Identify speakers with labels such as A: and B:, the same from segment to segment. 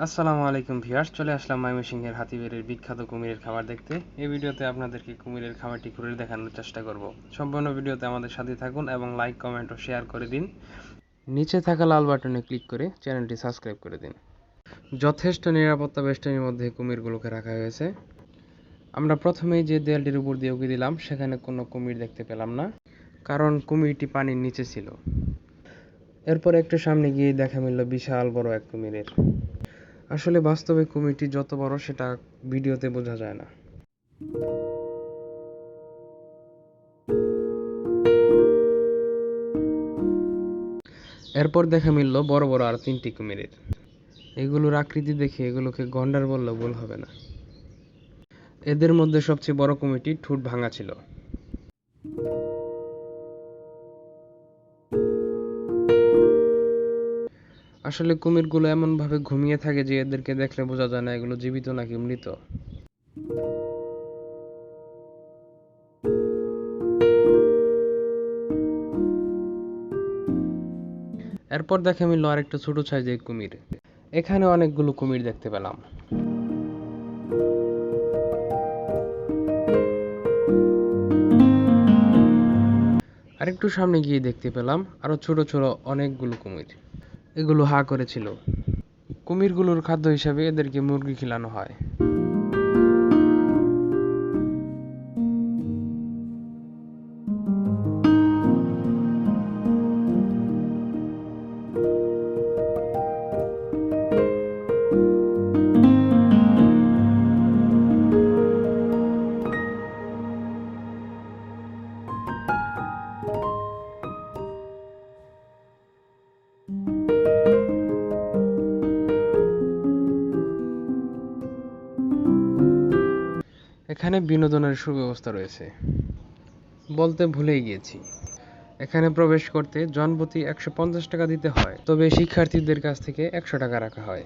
A: আসসালামু আলাইকুম ভিউয়ার্স, চলে আসলাম ময়মনসিংহের হাতিবেড়ের বিখ্যাত কুমিরের খাবার দেখতে। এই ভিডিওতে আপনাদেরকে কুমিরের খাবারটি ঘুরে দেখানোর চেষ্টা করব। সম্পূর্ণ ভিডিওতে আমাদের সাথে থাকুন এবং লাইক কমেন্ট ও শেয়ার করে দিন। নিচে থাকা লাল বাটনে ক্লিক করে চ্যানেলটি সাবস্ক্রাইব করে দিন। যথেষ্ট নিরাপত্তা বেষ্টনীর মধ্যে কুমিরগুলোকে রাখা হয়েছে। আমরা প্রথমেই যে দেয়ালটির উপর দিয়ে উকি দিলাম, সেখানে কোনো কুমির দেখতে পেলাম না, কারণ কুমিরটি পানির নিচে ছিল। এরপর একটু সামনে গিয়ে দেখা মিলল বিশাল বড় এক কুমিরের। আসলে বাস্তবে কুমিরটি যত বড় সেটা ভিডিওতে বোঝা যায় না। এরপর দেখা মিলল বড় বড় আর তিনটি কুমিরের। এগুলোর আকৃতি দেখে এগুলোকে গন্ডার বললেও ভুল হবে না। এদের মধ্যে সবচেয়ে বড় কুমিরটি ঠোঁট ভাঙা ছিল। আসলে কুমিরগুলো এমনভাবে ঘুমিয়ে থাকে যে এদেরকে দেখলে বোঝা যায় না এগুলো জীবিত নাকি মৃত। এরপর দেখে মিলল আরেকটা ছোট সাইজের কুমির। এখানে অনেকগুলো কুমির দেখতে পেলাম। আরেকটু সামনে গিয়ে দেখতে পেলাম আরও ছোট ছোট অনেকগুলো কুমির। এগুলো হা করেছিল। কুমিরগুলোর খাদ্য হিসাবে এদেরকে মুরগি খিলানো হয়। এখানে বিনোদনের সুব্যবস্থা রয়েছে। বলতে ভুলেই গিয়েছি। এখানে প্রবেশ করতে জনপ্রতি একশো পঞ্চাশ টাকা দিতে হয়, তবে শিক্ষার্থীদের কাছ থেকে একশো টাকা রাখা হয়।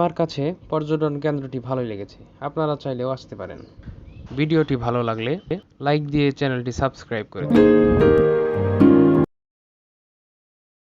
A: আমার কাছে পর্যটন কেন্দ্রটি ভালোই লেগেছে। আপনারা চাইলেও আসতে পারেন। ভিডিওটি ভালো লাগলে লাইক দিয়ে চ্যানেলটি সাবস্ক্রাইব করে দিন।